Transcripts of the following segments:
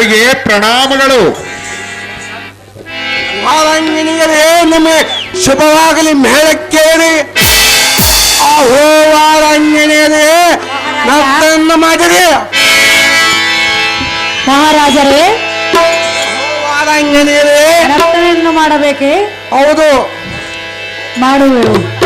ಹಿರಿಯರಿಗೆ ಪ್ರಣಾಮಗಳು. ವಾರಾಂಗಿಣಿಯರೇ ನಿಮಗೆ ಶುಭವಾಗಲಿ ಮೇಳಕ್ಕೇರಿ. ಅಹೋ ವಾರಾಂಗಿಣಿಯರೇ ನರ್ತನ ಮಾಡಿರಿ. ಮಹಾರಾಜರೇ ವಾರಾಂಗಿಣಿಯರೇ ನರ್ತನೆಯನ್ನು ಮಾಡಬೇಕೆ? ಹೌದು. ಮಾಡುವೆವು.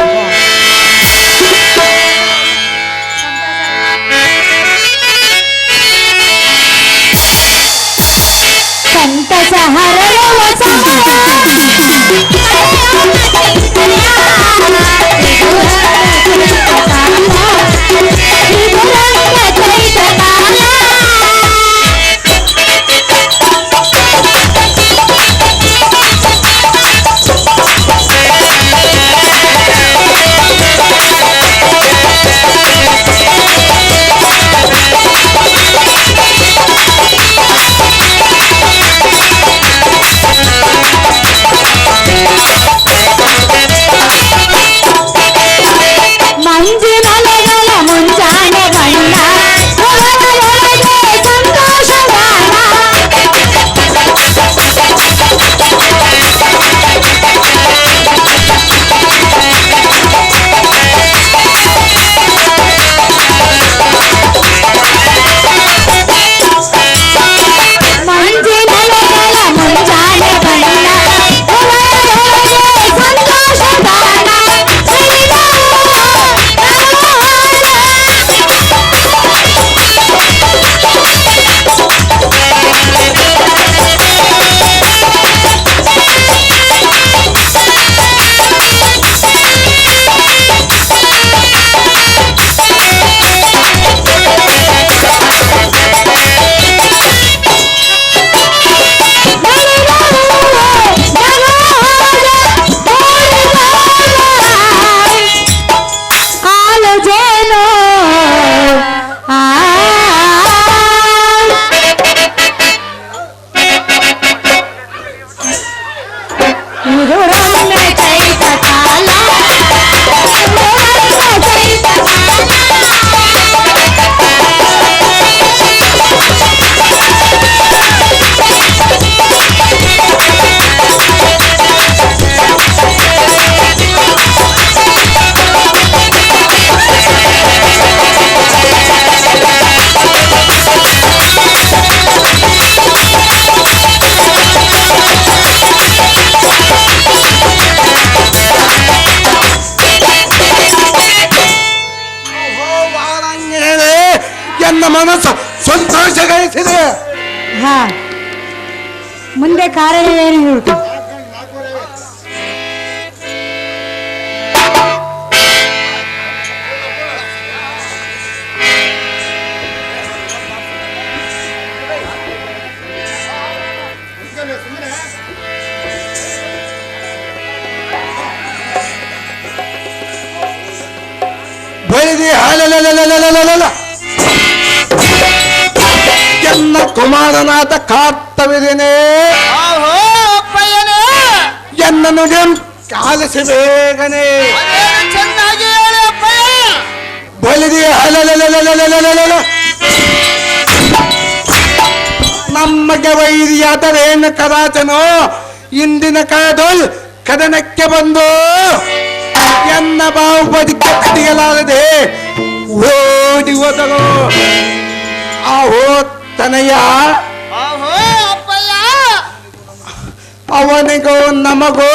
सतोष मुदे कार्य ला ला ला ला ला ला ला ला ಕುಮಾರನಾದ ಕಾರ್ತವಿದೇನೆ ಆಹೋ ಅಪ್ಪಯ್ಯನೇ. ಎನ್ನ ನುಡಿಯಂ ಕಾಲಿಸಿ ಬೇಗನೆ. ಬಲಿದಿ ಹಲಲಲಲಲಲಲಲಲ. ನಮಗೆ ವೈರಿಯಾದರೇನು ಕರಾಚನೋ ಇಂದಿನ ಕಾದೋಲ್ ಕದನಕ್ಕೆ ಬಂದು ಎನ್ನ ಬಾವು ಬದುಕೆ ಕಡಿಯಲಾರದೆ ಓಡಿ ಆ ಆಹೋ ತನಯ. ಅವನಿಗೂ ನಮಗೂ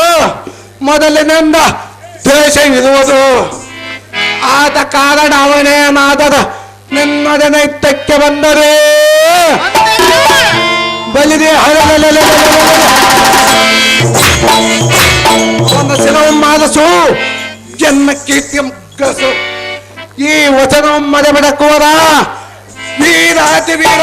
ಮೊದಲಿನಿಂದ ದ್ವೇಷ ಇರುವುದು. ಆದ ಕಾರಣ ಅವನೇನಾದರೂ ನಿನ್ನೊಡನೆ ಇತ್ತಕ್ಕೆ ಬಂದರೆ. ಬಲಿದೆ ಅವನ ಶಿರವು ಮಾದಸು ಎನ್ನ ಕೀರ್ತಿ ಕಸು ಈ ವಚನವು ಮರೆಬಿಡಕೋರ ವೀರಾತಿ ವೀರ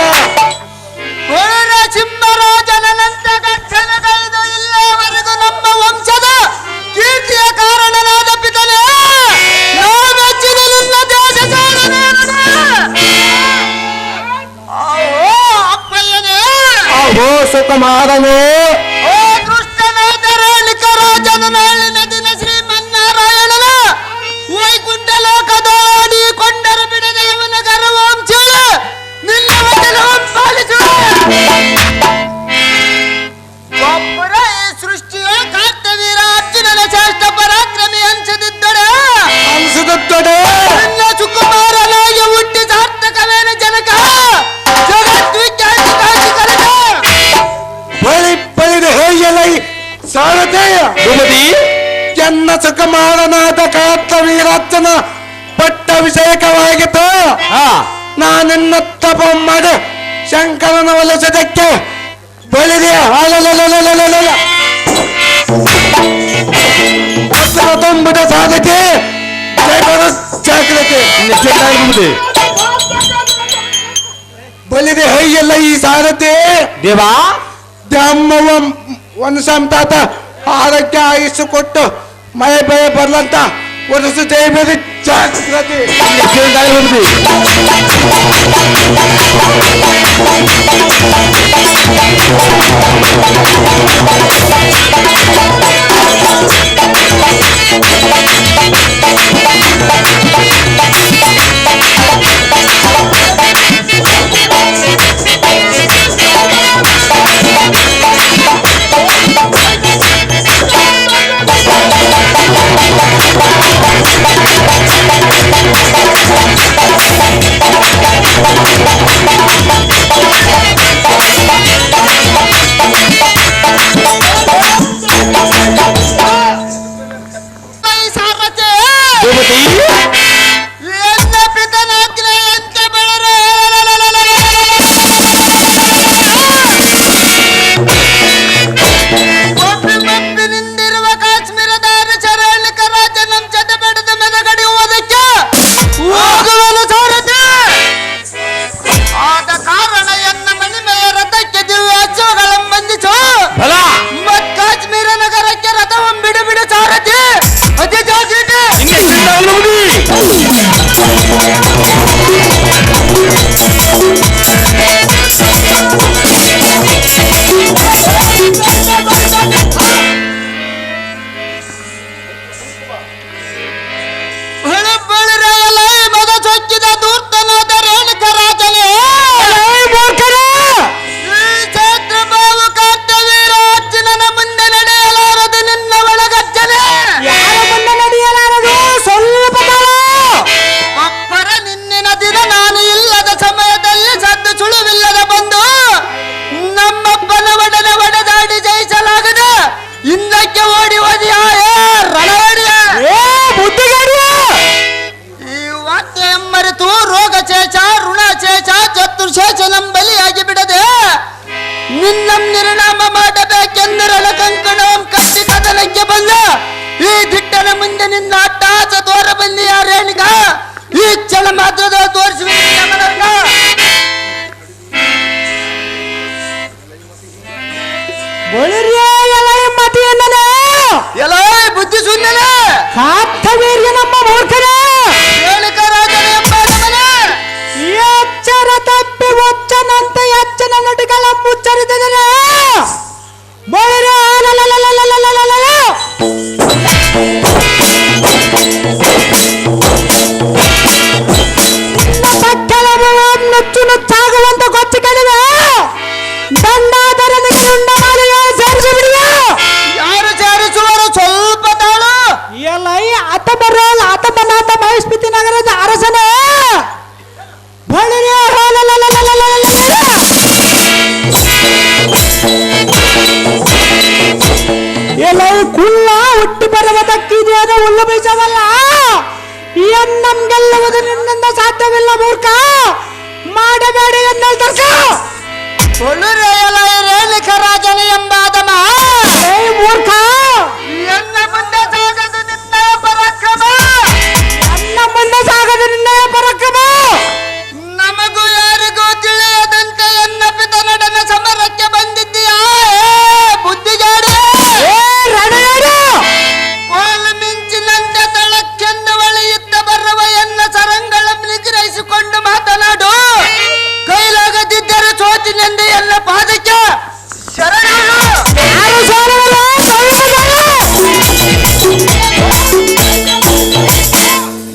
సుఖమారము ಎನ್ನ ಸುಕುಮಾರನಾದ ಕಾರ್ತವೀರಾಜನ ಪಟ್ಟಾಭಿಷೇಕವಾಗಿತ್ತು ನಾನೆನ್ನ ತಪ ಮಾಡಿ ಶಂಕರನ ಒಲಿಸೋದಕ್ಕೆ ಬಳಿದೆ. ತುಂಬಿದ ಜಯಪದ ಜಾಗ್ರತೆ ಬಲಿದೆ ಹೈಯಲ್ಲ ಈ ಸಾರಥಿ. ದೇವಾ. ಒಂದು ಸಂತಾತ ಆರೋಗ್ಯ ಆಯುಸ್ಸು ಕೊಟ್ಟು మాయపోయే పనులంతా ఒడసు చేయబేది. జాగ్రత్త. Thank ಹಿಂದಕ್ಕೆ ಓಡಿ ಓದಿ ರಣವಡಿಯ ಏ ಬುದ್ಧಿಗಾಡಿಯ ಈ ವಾಕ್ಯ ಮರೆತು ರೋಗ ಚೇಚ ಋಣ ಚೇಚ ಚತುರ್ಶೇಷ ನಂಬಲಿಯಾಗಿ ಬಿಡದೆ ನಿನ್ನ ನಿರ್ನಾಮ ಮಾಡಬೇಕೆಂದು ರಣಕಂಕಣಂ ಕಟ್ಟಿ ಕದನಕ್ಕೆ ಬಂದ. ಈ ದಿಟ್ಟನ ಮುಂದೆ ನಿನ್ನ ಅಟ್ಟಾಸ ತೋರ ಬಂದಿ ರೇಣಿಗ ಈ ಕ್ಷಣ ಮಾತ್ರದ ತೋರಿಸುವ ಬಳಿರಿಯ ಬುದ್ಧಿ ಶೂನ್ಯನ ಸಾರ್ಥವೀರ್ಯ ನಮ್ಮ ಮೂರ್ಖರ! ಎಚ್ಚರ ತಪ್ಪಿ ಒಚ್ಚನಂತೆ ಎಚ್ಚನ ನಟಿಗಳ ಮುಚ್ಚರಿದರೆ ಬಳಿರ ಮಹೇಶ್ಪಿತಿ ನಗರದ ಅರಸನೇ! ಬಳಿರಿ ಎಲೈ ಕುಳ್ಳ ಹುಟ್ಟಿ ಬರುವುದಕ್ಕಿದೆಯೋ ಹುಲ್ಲು ಬೀಸವಲ್ಲ ಏನ್ ಗೆಲ್ಲುವುದು ನಿನ್ನಿಂದ ಸಾಧ್ಯವಿಲ್ಲ ಮೂರ್ಖ ಮಾಡಬೇಡಿ ಎನ್ನಲ್ ಎಂಬ ಒಳ್ಳೆಯ ರೇಣುಕ ರಾಜನ ಎಂಬಾದಮ ಕೈಲಾಗದಿದ್ದರೆ ಸೋತಿನೆಂದು ಎಲ್ಲ ಪಾದಕ್ಕೆ ಶರಣರು ಯಾರು ಸೋಲುವಲ್ಲ ಸೋಲುವುದಲ್ಲ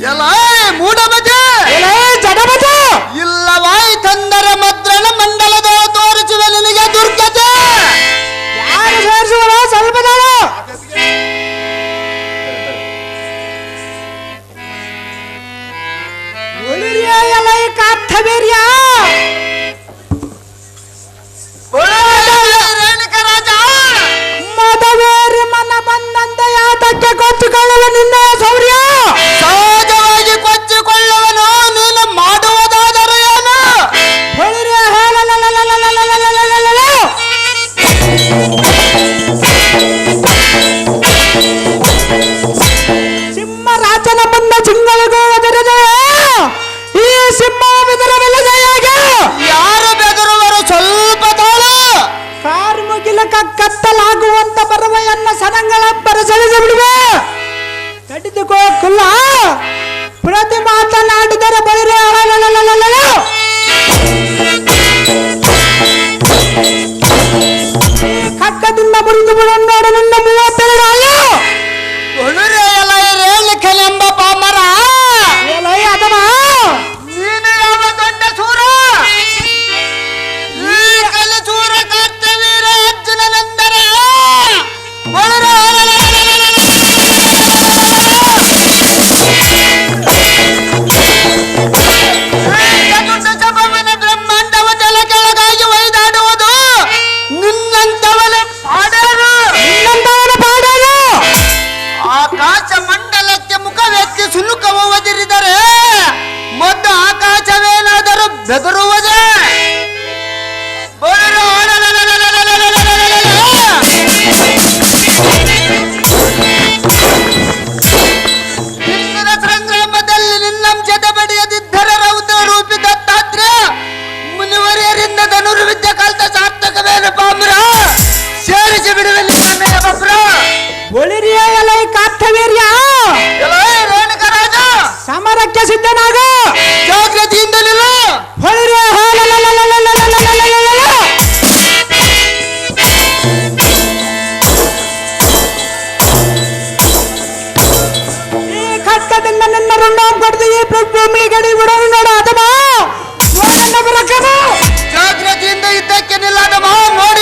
ಎಲ್ಲ ಮೂಢಮತಿ ಎಲೈ ಜಡಮತ ಇಲ್ಲವಾಯಿ ತಂದರ ಮದ್ರನ ಮಂಡಲದ ತೋರಿಸುವ ನಿನಗೆ ದುರ್ಗತೆ ಯಾರು ಸೇರಿಸುವಲ್ಲ ಸ್ವಲ್ಪ ಮದವೇರಿ ಮನ ಬಂದಂತೆ ಯಾತಕ್ಕೆ ಗೊತ್ತುಕೊಳ್ಳುವ ನಿನ್ನೆಯ ಸೌರ್ಯ ಬಂದಾಗ ಜಾಗ್ರತೆಯಿಂದ ನಿಲ್ಲು ಹೊಳಿರೋ ಈ ಕಷ್ಟದಿಂದ ನಿನ್ನ ಋಣ ಈ ಭೂಮಿ ಗಡಿ ಬಿಡೋದು ನೋಡ ಅಥವಾ ನೋಡನ್ನ ಬರಕ್ಕಮ್ಮ ಜಾಗ್ರತೆಯಿಂದ ಇದ್ದಕ್ಕೆ ನಿಲ್ಲ ನಮ್ಮ ನೋಡಿ